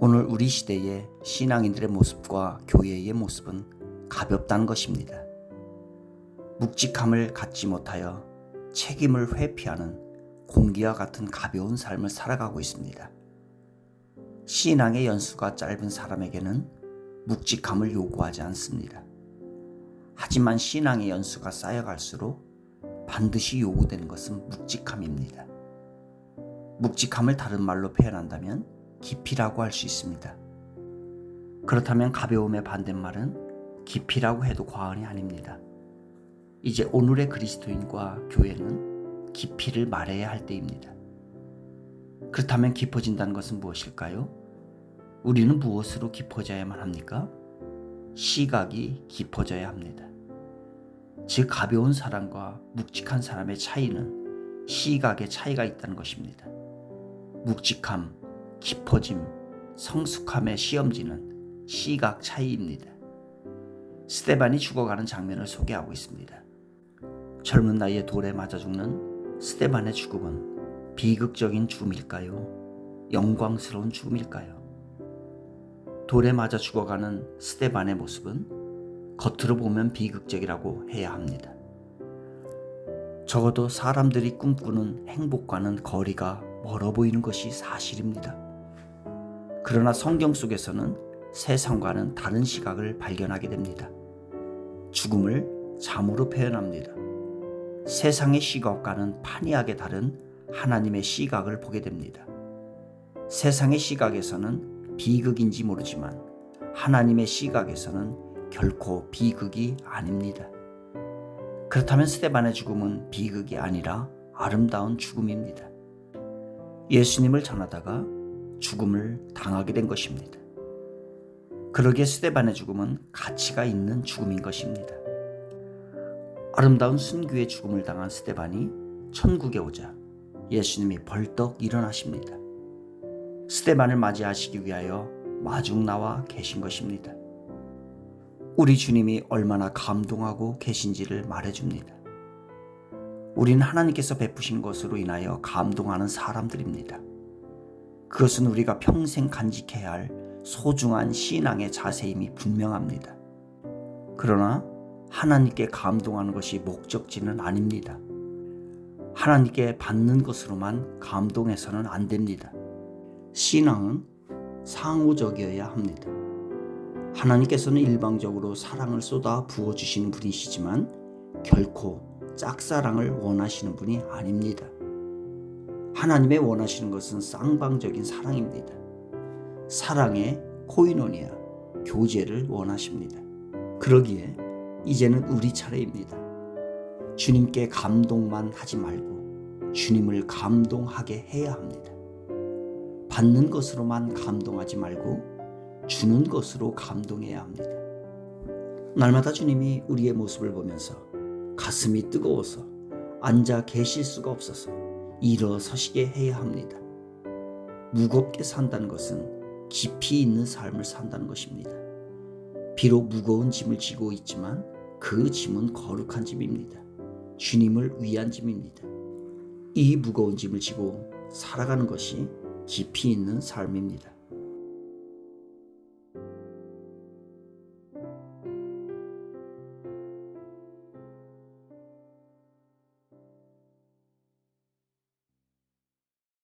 오늘 우리 시대의 신앙인들의 모습과 교회의 모습은 가볍다는 것입니다. 묵직함을 갖지 못하여 책임을 회피하는 공기와 같은 가벼운 삶을 살아가고 있습니다. 신앙의 연수가 짧은 사람에게는 묵직함을 요구하지 않습니다. 하지만 신앙의 연수가 쌓여갈수록 반드시 요구되는 것은 묵직함입니다. 묵직함을 다른 말로 표현한다면 깊이라고 할 수 있습니다. 그렇다면 가벼움의 반대말은 깊이라고 해도 과언이 아닙니다. 이제 오늘의 그리스도인과 교회는 깊이를 말해야 할 때입니다. 그렇다면 깊어진다는 것은 무엇일까요? 우리는 무엇으로 깊어져야만 합니까? 시각이 깊어져야 합니다. 즉, 가벼운 사람과 묵직한 사람의 차이는 시각의 차이가 있다는 것입니다. 묵직함, 깊어짐, 성숙함의 시험지는 시각 차이입니다. 스테반이 죽어가는 장면을 소개하고 있습니다. 젊은 나이에 돌에 맞아 죽는 스테반의 죽음은 비극적인 죽음일까요? 영광스러운 죽음일까요? 돌에 맞아 죽어가는 스테반의 모습은 겉으로 보면 비극적이라고 해야 합니다. 적어도 사람들이 꿈꾸는 행복과는 거리가 멀어 보이는 것이 사실입니다. 그러나 성경 속에서는 세상과는 다른 시각을 발견하게 됩니다. 죽음을 잠으로 표현합니다. 세상의 시각과는 판이하게 다른 하나님의 시각을 보게 됩니다. 세상의 시각에서는 비극인지 모르지만 하나님의 시각에서는 결코 비극이 아닙니다. 그렇다면 스테반의 죽음은 비극이 아니라 아름다운 죽음입니다. 예수님을 전하다가 죽음을 당하게 된 것입니다. 그러기에 스테반의 죽음은 가치가 있는 죽음인 것입니다. 아름다운 순교의 죽음을 당한 스테반이 천국에 오자 예수님이 벌떡 일어나십니다. 스테반을 맞이하시기 위하여 마중 나와 계신 것입니다. 우리 주님이 얼마나 감동하고 계신지를 말해줍니다. 우리는 하나님께서 베푸신 것으로 인하여 감동하는 사람들입니다. 그것은 우리가 평생 간직해야 할 소중한 신앙의 자세임이 분명합니다. 그러나 하나님께 감동하는 것이 목적지는 아닙니다. 하나님께 받는 것으로만 감동해서는 안 됩니다. 신앙은 상호적이어야 합니다. 하나님께서는 일방적으로 사랑을 쏟아 부어주시는 분이시지만 결코 짝사랑을 원하시는 분이 아닙니다. 하나님의 원하시는 것은 쌍방적인 사랑입니다. 사랑의 코이노니아, 교제를 원하십니다. 그러기에 이제는 우리 차례입니다. 주님께 감동만 하지 말고 주님을 감동하게 해야 합니다. 받는 것으로만 감동하지 말고 주는 것으로 감동해야 합니다. 날마다 주님이 우리의 모습을 보면서 가슴이 뜨거워서 앉아 계실 수가 없어서 일어서시게 해야 합니다. 무겁게 산다는 것은 깊이 있는 삶을 산다는 것입니다. 비록 무거운 짐을 지고 있지만 그 짐은 거룩한 짐입니다. 주님을 위한 짐입니다. 이 무거운 짐을 지고 살아가는 것이 깊이 있는 삶입니다.